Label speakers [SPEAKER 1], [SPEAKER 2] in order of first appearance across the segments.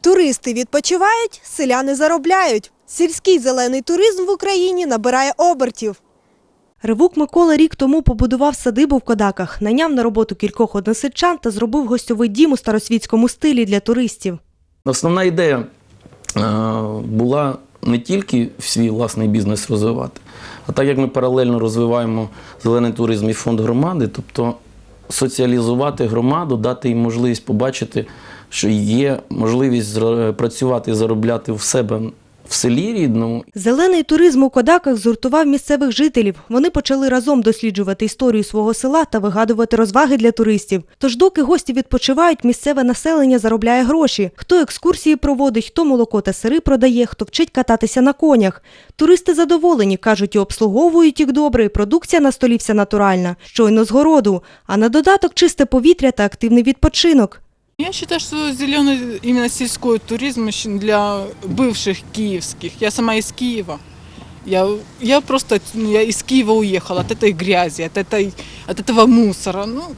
[SPEAKER 1] Туристи відпочивають, селяни заробляють. Сільський зелений туризм в Україні набирає обертів. Ривук Микола рік тому побудував садибу в Кодаках, найняв на роботу кількох односельчан та зробив гостьовий дім у старосвітському стилі для туристів.
[SPEAKER 2] Основна ідея е, була не тільки свій власний бізнес розвивати, а так як ми паралельно розвиваємо зелений туризм і фонд громади, тобто соціалізувати громаду, дати їм можливість побачити, що є можливість працювати і заробляти в себе в селі рідному
[SPEAKER 1] Зелений туризм у Кодаках згуртував місцевих жителів. Вони почали разом досліджувати історію свого села та вигадувати розваги для туристів. Тож, доки гості відпочивають, місцеве населення заробляє гроші. Хто екскурсії проводить, хто молоко та сири продає, хто вчить кататися на конях. Туристи задоволені, кажуть, і обслуговують їх добре, і продукція на столі вся натуральна, щойно з городу. А на додаток чисте повітря та активний відпочинок.
[SPEAKER 3] Я считаю, что зеленый именно сельской туризм очень для бывших киевских. Я сама из Киева. Я, я просто ну, я из Киева уехала от этой грязи, от, этой, от этого мусора. Ну,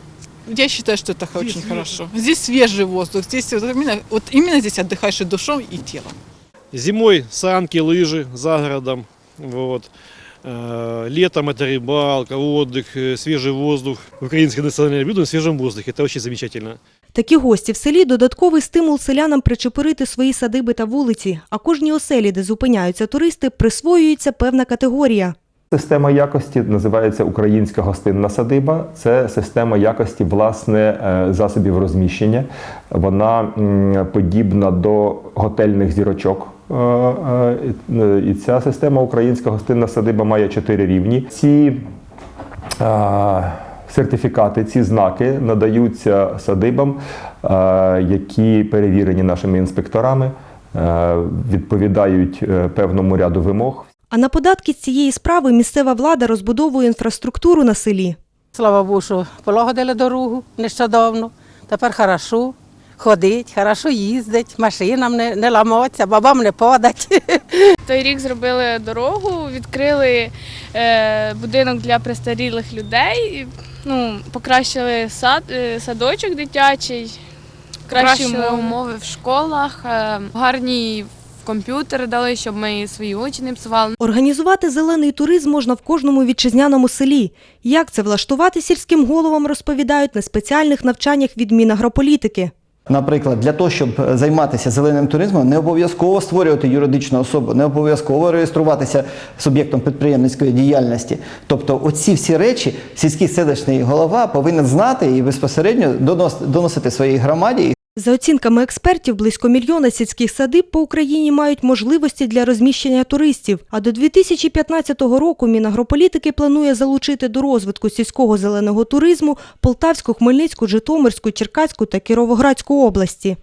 [SPEAKER 3] я считаю, что это очень хорошо. Здесь свежий воздух, здесь вот именно, вот именно здесь отдыхаешь и душой, и телом.
[SPEAKER 4] Зимой санки, лыжи за городом. Вот. Э, Летом это рыбалка, отдых, э, свежий воздух. Украинское национальное блюдо на свежем воздухе. Это очень замечательно.
[SPEAKER 1] Такі гості в селі додатковий стимул селянам причепурити свої садиби та вулиці, а кожній оселі, де зупиняються туристи, присвоюється певна категорія.
[SPEAKER 5] Система якості називається Українська гостинна садиба. Це система якості власне е, засобів розміщення. Вона м, подібна до готельних зірочок. Е, е, І ця система Українська гостинна садиба має чотири рівні. Ці е, сертифікати, ці знаки надаються садибам, які перевірені нашими інспекторами, відповідають певному ряду вимог.
[SPEAKER 1] А на податки з цієї справи місцева влада розбудовує інфраструктуру на селі.
[SPEAKER 6] Слава Богу, що полагодили дорогу нещодавно. Тепер хорошо ходить, хорошо їздить, машинам не, не ламаться, бабам не подать.
[SPEAKER 7] Той рік зробили дорогу, відкрили е, будинок для престарілих людей, ну, покращили сад, е, садочок дитячий, кращі
[SPEAKER 8] Кращили
[SPEAKER 7] умови.
[SPEAKER 8] умови в школах, е, гарні комп'ютери дали, щоб ми свої очі не псували.
[SPEAKER 1] Організувати зелений туризм можна в кожному вітчизняному селі. Як це влаштувати сільським головам, розповідають на спеціальних навчаннях від Мінагрополітики.
[SPEAKER 9] Наприклад, для того, щоб е, займатися зеленим туризмом, не обов'язково створювати юридичну особу, не обов'язково реєструватися суб'єктом підприємницької діяльності. Тобто, оці всі речі сільський селищний голова повинен знати і безпосередньо донос- доносити своїй громаді
[SPEAKER 1] За оцінками експертів, близько мільйона сільських садиб по Україні мають можливості для розміщення туристів. А до 2015 року Мінагрополітики планує залучити до розвитку сільського зеленого туризму Полтавську, Хмельницьку, Житомирську, Черкаську та Кіровоградську області.